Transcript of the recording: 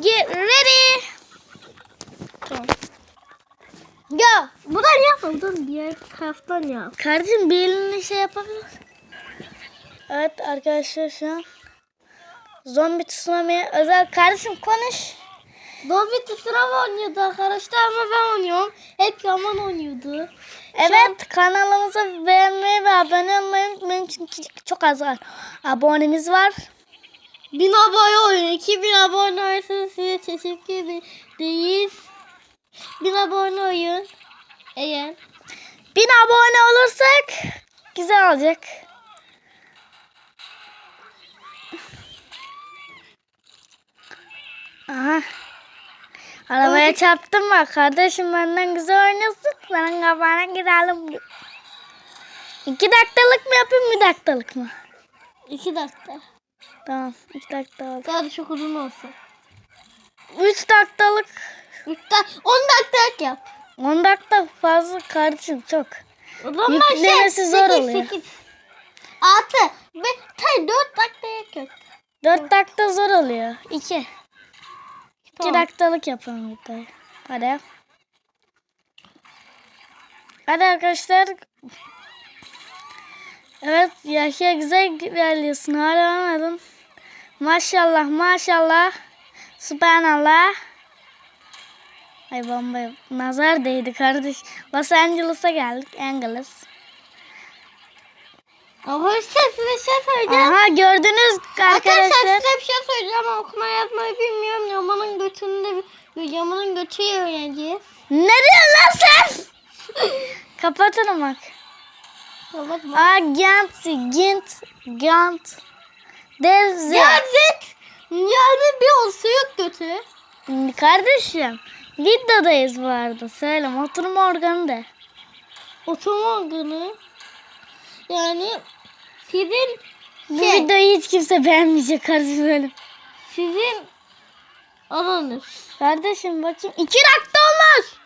Get ready. Tamam. Ya buradan yapma. Buradan diğer taraftan yap. Kardeşim bir elini şey yapabilir. Evet arkadaşlar şu an zombi tsunami özel kardeşim konuş. Zombi tsunami oynuyordu arkadaşlar ama ben oynuyorum. Hep Yaman oynuyordu. Evet kanalımıza beğenmeyi ve abone olmayı unutmayın çünkü çok az var. abonemiz var. 1000 abone oyun. 2000 abone olursanız size teşekkür ederiz. 1000 abone oyun. Eğer. Bin abone olursak güzel olacak. Aha. Arabaya çarptım bak kardeşim benden güzel oynuyorsun. Senin kafana girelim. İki dakikalık mı yapayım bir dakikalık mı? 2 dakika. Tamam iki dakika oldu. Daha çok uzun olsun. Üç dakikalık. 3 dakika. 10 dakika yap. On dakika fazla kardeşim çok. O zaman Yüklemesi şey, zor sekiz, oluyor. sekiz. Altı. Ve tay 4 dakika yap. Dört dakika zor oluyor. İki. İki Tamam. dakikalık yapalım videoyu. Hadi. Hadi arkadaşlar. Evet Yahya güzel ilerliyorsun. Hala anladın. Maşallah maşallah. Subhanallah. Ay bomba nazar değdi kardeş. Los Angeles'a geldik. Angeles. Arkadaşlar size şey söyleyeceğim. Aha gördünüz Arkadaşlar arkadaşlar. size bir şey söyleyeceğim ama okuma yazmayı bilmiyorum. Yamanın götünde Yamanın götü öğreneceğiz. Ne diyorsun lan sen? Kapatın bak. Aa Gant, Gint, Gant. Devze. Yazık. Yani bir yok götü. Kardeşim. Videodayız bu arada. Söyle oturma organı de. Oturma günü. Yani sizin Bu Şey. videoyu hiç kimse beğenmeyecek kardeşim sizin ananız. Kardeşim bakayım. iki dakika olmuş.